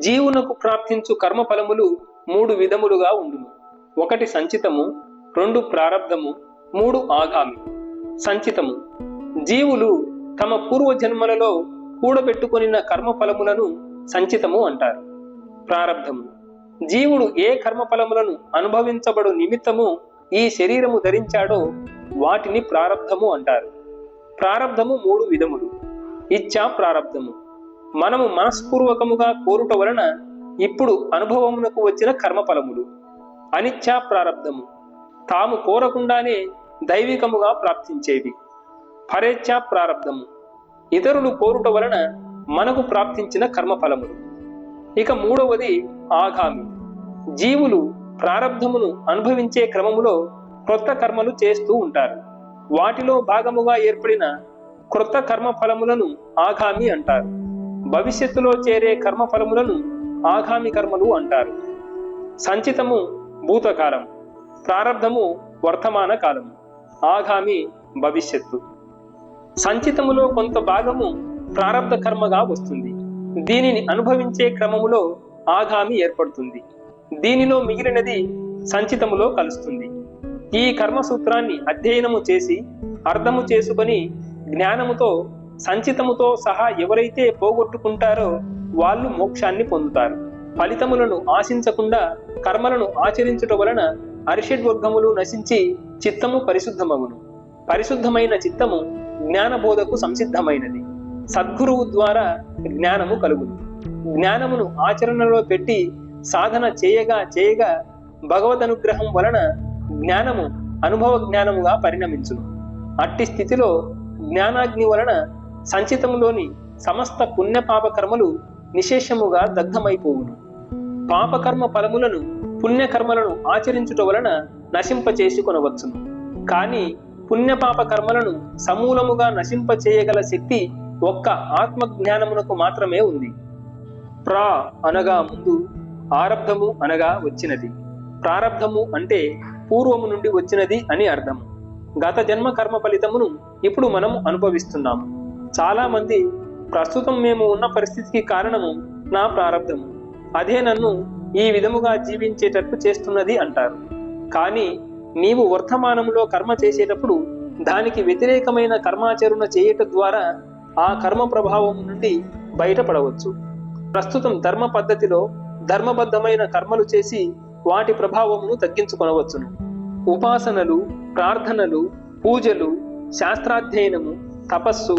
జీవునకు ప్రాప్తించు కర్మఫలములు మూడు విధములుగా ఉండును. ఒకటి సంచితము రెండు ప్రారబ్ధము మూడు ఆగామి. సంచితము జీవులు తమ పూర్వ జన్మలలో కర్మ కర్మఫలములను సంచితము అంటారు. ప్రారబ్ధము జీవుడు ఏ కర్మఫలములను అనుభవించబడు నిమిత్తము ఈ శరీరము ధరించాడో వాటిని ప్రారబ్ధము అంటారు. ప్రారబ్ధము మూడు విధములు. ఇచ్చా ప్రారబ్ధము మనము మనస్పూర్వకముగా కోరుట వలన ఇప్పుడు అనుభవమునకు వచ్చిన కర్మఫలములు. అనిచ్చా ప్రారంధము తాము కోరకుండానే దైవికముగా ప్రాప్తించేవి. ఫరేచ్ఛా ప్రారంధము ఇతరులు కోరుట వలన మనకు ప్రాప్తించిన కర్మఫలములు. ఇక మూడవది ఆగామి. జీవులు ప్రారబ్ధమును అనుభవించే క్రమములో క్రొత్త కర్మలు చేస్తూ ఉంటారు. వాటిలో భాగముగా ఏర్పడిన క్రొత్త కర్మ ఫలములను ఆగామి అంటారు. భవిష్యత్తులో చేరే కర్మఫలములను ఆగామి కర్మలు అంటారు. సంచితము భూతకాలం ప్రారబ్ధము వర్తమాన కాలము ఆగామి భవిష్యత్తు. సంచితములో కొంత భాగము ప్రారబ్ధ కర్మగా వస్తుంది. దీనిని అనుభవించే క్రమములో ఆగామి ఏర్పడుతుంది. దీనిలో మిగిలినది సంచితములో కలుస్తుంది. ఈ కర్మ సూత్రాన్ని అధ్యయనము చేసి అర్థము చేసుకొని జ్ఞానముతో సంచితముతో సహా ఎవరైతే పోగొట్టుకుంటారో వాళ్ళు మోక్షాన్ని పొందుతారు. ఫలితములను ఆశించకుండా కర్మలను ఆచరించుట వలన అరిషడ్వర్గములు నశించి చిత్తము పరిశుద్ధమగును. పరిశుద్ధమైన చిత్తము జ్ఞానబోధకు సంసిద్ధమైనది. సద్గురువు ద్వారా జ్ఞానము కలుగును. జ్ఞానమును ఆచరణలో పెట్టి సాధన చేయగా చేయగా భగవద్ అనుగ్రహం వలన జ్ఞానము అనుభవ జ్ఞానముగా పరిణమించును. అట్టి స్థితిలో జ్ఞానాగ్ని వలన సంచితములోని సమస్త పుణ్యపాపకర్మలు నిశేషముగా దగ్ధమైపోవును. పాపకర్మ ఫలములను పుణ్యకర్మలను ఆచరించుట వలన నశింపచేసుకొనవచ్చును. కానీ పుణ్యపాప కర్మలను సమూలముగా నశింపచేయగల శక్తి ఒక్క ఆత్మజ్ఞానమునకు మాత్రమే ఉంది. ప్రా అనగా ముందు ఆరబ్ధము అనగా వచ్చినది. ప్రారబ్ధము అంటే పూర్వము నుండి వచ్చినది అని అర్థము గత జన్మ కర్మ ఫలితమును ఇప్పుడు మనం అనుభవిస్తున్నాము. చాలామంది ప్రస్తుతం మేము ఉన్న పరిస్థితికి కారణము నా ప్రారంధము అదే నన్ను ఈ విధముగా జీవించేటట్టు చేస్తున్నది అంటారు. కానీ నీవు వర్తమానంలో కర్మ చేసేటప్పుడు దానికి వ్యతిరేకమైన కర్మాచరణ చేయటం ద్వారా ఆ కర్మ ప్రభావం నుండి బయటపడవచ్చు. ప్రస్తుతం ధర్మ పద్ధతిలో ధర్మబద్ధమైన కర్మలు చేసి వాటి ప్రభావమును తగ్గించుకొనవచ్చును. ఉపాసనలు ప్రార్థనలు పూజలు శాస్త్రాధ్యయనము తపస్సు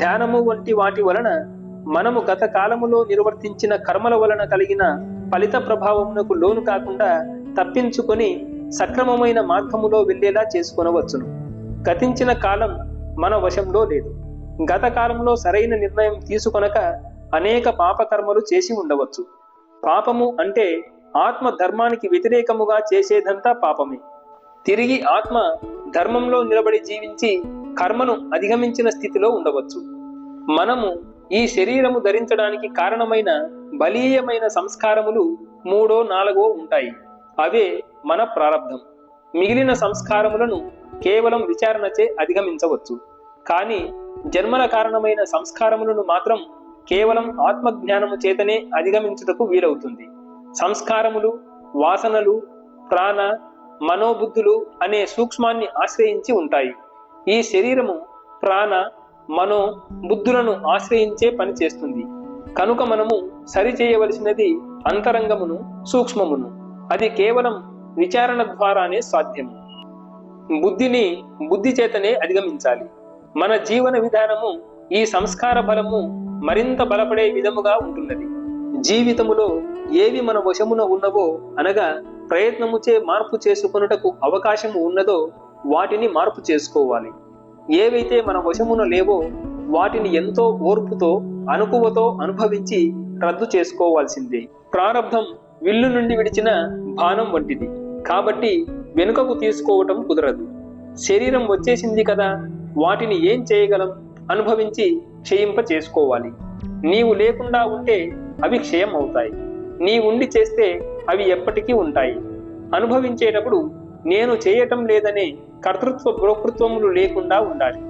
ధ్యానము వంటి వాటి వలన మనము గత కాలములో నిర్వర్తించిన కర్మల వలన కలిగిన ఫలిత ప్రభావమునకు లోను కాకుండా తప్పించుకొని సక్రమమైన మార్గములో వెళ్ళేలా చేసుకొనవచ్చును. గతించిన కాలం మన వశంలో లేదు. గత కాలంలో సరైన నిర్ణయం తీసుకొనక అనేక పాపకర్మలు చేసి ఉండవచ్చు. పాపము అంటే ఆత్మ ధర్మానికి వ్యతిరేకముగా చేసేదంతా పాపమే. తిరిగి ఆత్మ ధర్మంలో నిలబడి జీవించి కర్మను అధిగమించిన స్థితిలో ఉండవచ్చు. మనము ఈ శరీరము ధరించడానికి కారణమైన బలీయమైన సంస్కారములు మూడో నాలుగో ఉంటాయి. అవే మన ప్రారంధం మిగిలిన సంస్కారములను కేవలం విచారణచే అధిగమించవచ్చు. కానీ జన్మల కారణమైన సంస్కారములను మాత్రం కేవలం ఆత్మజ్ఞానము చేతనే అధిగమించుటకు వీలవుతుంది. సంస్కారములు వాసనలు ప్రాణ మనోబుద్ధులు అనే సూక్ష్మాన్ని ఆశ్రయించి ఉంటాయి. ఈ శరీరము ప్రాణ మనో బుద్ధులను ఆశ్రయించే పని చేస్తుంది. కనుక మనము సరి చేయవలసినది అంతరంగమును సూక్ష్మమును. అది కేవలం విచారణ ద్వారానే సాధ్యము. బుద్ధిని బుద్ధి చేతనే అధిగమించాలి. మన జీవన విధానము ఈ సంస్కార బలము మరింత బలపడే విధముగా ఉంటున్నది. జీవితములో ఏవి మన వశమున ఉన్నవో అనగా ప్రయత్నముచే మార్పు చేసుకొనుటకు అవకాశము ఉన్నదో వాటిని మార్పు చేసుకోవాలి. ఏవైతే మన వశమున లేవో వాటిని ఎంతో ఓర్పుతో అనుకువతో అనుభవించి రద్దు చేసుకోవాల్సిందే. ప్రారంధం విల్లు నుండి విడిచిన బాణం వంటిది. కాబట్టి వెనుకకు తీసుకోవటం కుదరదు. శరీరం వచ్చేసింది కదా వాటిని ఏం చేయగలం? అనుభవించి క్షయింప చేసుకోవాలి. నీవు లేకుండా ఉంటే అవి క్షయం అవుతాయి నీ ఉండి చేస్తే అవి ఎప్పటికీ ఉంటాయి. అనుభవించేటప్పుడు నేను చేయటం లేదనే కర్తృత్వ భోక్తృత్వములు లేకుండా ఉండాలి.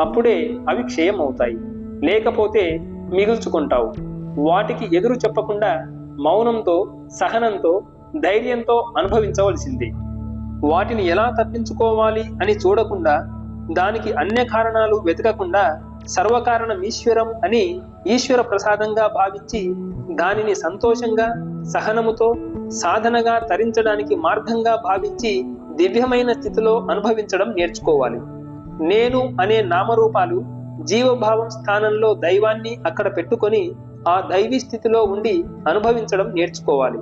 అప్పుడే అవి క్షయం అవుతాయి లేకపోతే మిగుల్చుకుంటావు. వాటికి ఎదురు చెప్పకుండా మౌనంతో సహనంతో ధైర్యంతో అనుభవించవలసిందే. వాటిని ఎలా తప్పించుకోవాలి అని చూడకుండా దానికి అన్య కారణాలు వెతకకుండా సర్వకారణం ఈశ్వరం అని ఈశ్వర ప్రసాదంగా భావించి దానిని సంతోషంగా సహనముతో సాధనగా తరించడానికి మార్గంగా భావించి దివ్యమైన స్థితిలో అనుభవించడం నేర్చుకోవాలి. నేను అనే నామరూపాలు జీవభావం స్థానంలో దైవాన్ని అక్కడ పెట్టుకొని ఆ దైవీ స్థితిలో ఉండి అనుభవించడం నేర్చుకోవాలి.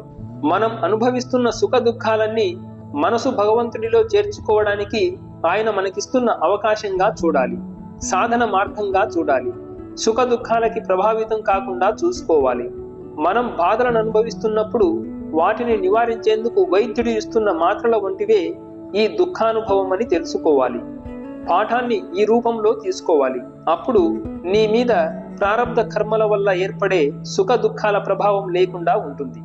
మనం అనుభవిస్తున్న సుఖ దుఃఖాలన్నీ మనసు భగవంతుడిలో చేర్చుకోవడానికి ఆయన మనకిస్తున్న అవకాశంగా చూడాలి. సాధన మార్గంగా చూడాలి. సుఖ దుఃఖాలకి ప్రభావితం కాకుండా చూసుకోవాలి. మనం బాధలను అనుభవిస్తున్నప్పుడు వాటిని నివారించేందుకు వైద్యుడు ఇస్తున్న మాత్రల వంటివే ఈ దుఃఖానుభవం అని తెలుసుకోవాలి. పాఠాన్ని ఈ రూపంలో తీసుకోవాలి. అప్పుడు నీ మీద ప్రారంధ కర్మల వల్ల ఏర్పడే సుఖ దుఃఖాల ప్రభావం లేకుండా ఉంటుంది.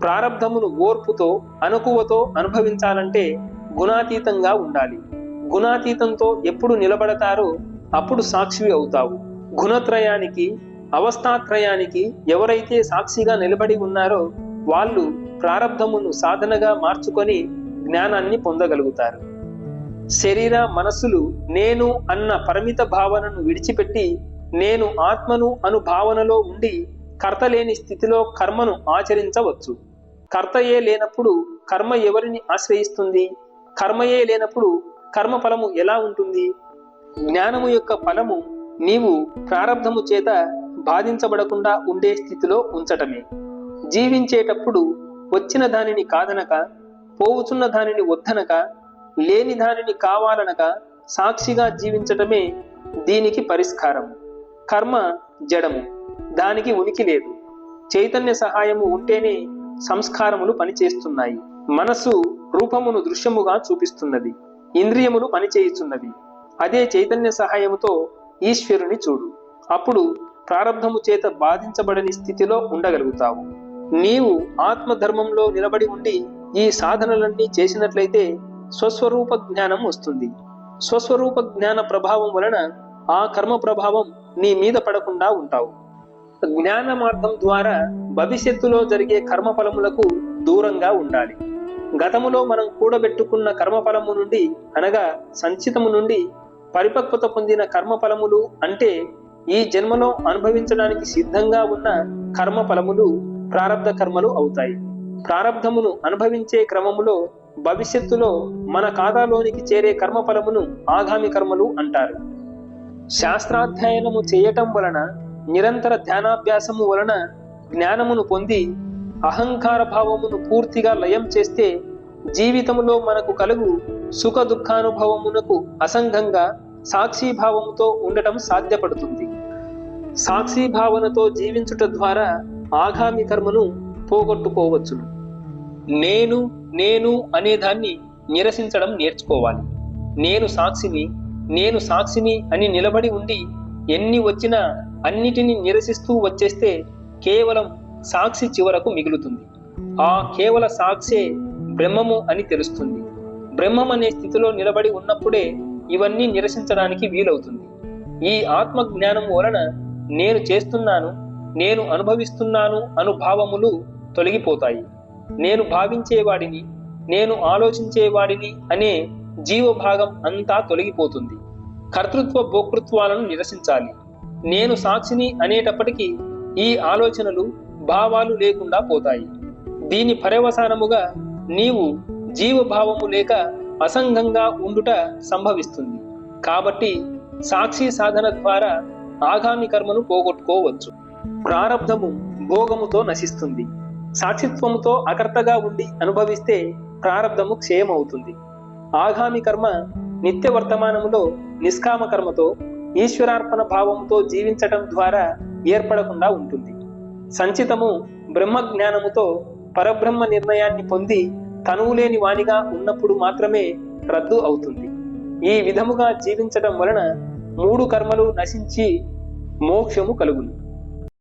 ప్రారంధమును ఓర్పుతో అనుకువతో అనుభవించాలంటే గుణాతీతంగా ఉండాలి. గుణాతీతంతో ఎప్పుడు నిలబడతారో అప్పుడు సాక్షివి అవుతావు. గుణత్రయానికి అవస్థాత్రయానికి ఎవరైతే సాక్షిగా నిలబడి ఉన్నారో వాళ్ళు ప్రారంధమును సాధనగా మార్చుకొని జ్ఞానాన్ని పొందగలుగుతారు. శరీర మనస్సులు నేను అన్న పరిమిత భావనను విడిచిపెట్టి నేను ఆత్మను అను భావనలో ఉండి కర్త లేని స్థితిలో కర్మను ఆచరించవచ్చు. కర్తయే లేనప్పుడు కర్మ ఎవరిని ఆశ్రయిస్తుంది? కర్మయే లేనప్పుడు కర్మ ఫలము ఎలా ఉంటుంది? జ్ఞానము యొక్క ఫలము నీవు ప్రారంధము చేత బాధించబడకుండా ఉండే స్థితిలో ఉంచటమే. జీవించేటప్పుడు వచ్చిన దానిని కాదనక పోవుచున్న దానిని వద్దనక లేని దానిని కావాలనక సాక్షిగా జీవించటమే దీనికి పరిష్కారం. కర్మ జడము. దానికి ఉనికి లేదు. చైతన్య సహాయము ఉంటేనే సంస్కారములు పనిచేస్తున్నాయి. మనసు రూపమును దృశ్యముగా చూపిస్తున్నది. ఇంద్రియములు పనిచేయుచున్నవి. అదే చైతన్య సహాయముతో ఈశ్వరుని చూడు. అప్పుడు ప్రారంధము చేత బాధించబడని స్థితిలో ఉండగలుగుతావు. నీవు ఆత్మధర్మంలో నిలబడి ఉండి ఈ సాధనలన్నీ చేసినట్లయితే స్వస్వరూప జ్ఞానం వస్తుంది. స్వస్వరూప జ్ఞాన ప్రభావం వలన ఆ కర్మ ప్రభావం నీ మీద పడకుండా ఉంటావు. జ్ఞాన మార్గం ద్వారా భవిష్యత్తులో జరిగే కర్మఫలములకు దూరంగా ఉండాలి. గతములో మనం కూడబెట్టుకున్న కర్మఫలము నుండి అనగా సంచితము నుండి పరిపక్వత పొందిన కర్మఫలములు అంటే ఈ జన్మలో అనుభవించడానికి సిద్ధంగా ఉన్న కర్మఫలములు ప్రారంభ కర్మలు అవుతాయి. ప్రారంధమును అనుభవించే క్రమములో భవిష్యత్తులో మన ఖాతాలోనికి చేరే కర్మఫలమును ఆగామి కర్మలు అంటారు. శాస్త్రాధ్యయనము చేయటం వలన నిరంతర ధ్యానాభ్యాసము వలన జ్ఞానమును పొంది అహంకార భావమును పూర్తిగా లయం చేస్తే జీవితములో మనకు కలుగు సుఖ దుఃఖానుభవమునకు అసంగంగా సాక్షి భావముతో ఉండటం సాధ్యపడుతుంది. సాక్షి భావనతో జీవించుట ద్వారా ఆగామి కర్మను పోగొట్టుకోవచ్చును. నేను నేను అనేదాన్ని నిరసించడం నేర్చుకోవాలి. నేను సాక్షిని నేను సాక్షిని అని నిలబడి ఉండి ఎన్ని వచ్చినా అన్నిటిని నిరసిస్తూ వచ్చేస్తే కేవలం సాక్షి చివరకు మిగులుతుంది. ఆ కేవల సాక్షే బ్రహ్మము అని తెలుస్తుంది. బ్రహ్మం అనే స్థితిలో నిలబడి ఉన్నప్పుడే ఇవన్నీ నిరసించడానికి వీలవుతుంది. ఈ ఆత్మ జ్ఞానం వలన నేను చేస్తున్నాను నేను అనుభవిస్తున్నాను అనుభావములు తొలగిపోతాయి. నేను భావించేవాడిని నేను ఆలోచించేవాడిని అనే జీవభాగం అంతా తొలగిపోతుంది. కర్తృత్వ భోక్తృత్వాలను నిరసించాలి. నేను సాక్షిని అనేటప్పటికీ ఈ ఆలోచనలు భావాలు లేకుండా పోతాయి. దీని పర్యవసానముగా నీవు జీవభావము లేక అసంగంగా ఉండుట సంభవిస్తుంది. కాబట్టి సాక్షి సాధన ద్వారా ఆగామి కర్మను పోగొట్టుకోవచ్చు. ప్రారంధము భోగముతో నశిస్తుంది. సాక్షిత్వముతో అకర్తగా ఉండి అనుభవిస్తే ప్రారంధము క్షయమవుతుంది. ఆగామి కర్మ నిత్య వర్తమానములో నిష్కామ కర్మతో ఈశ్వరార్పణ భావంతో జీవించటం ద్వారా ఏర్పడకుండా ఉంటుంది. సంచితము బ్రహ్మ జ్ఞానముతో పరబ్రహ్మ నిర్ణయాన్ని పొంది తనువులేని వానిగా ఉన్నప్పుడు మాత్రమే రద్దు అవుతుంది. ఈ విధముగా జీవించటం వలన మూడు కర్మలు నశించి మోక్షము కలుగును.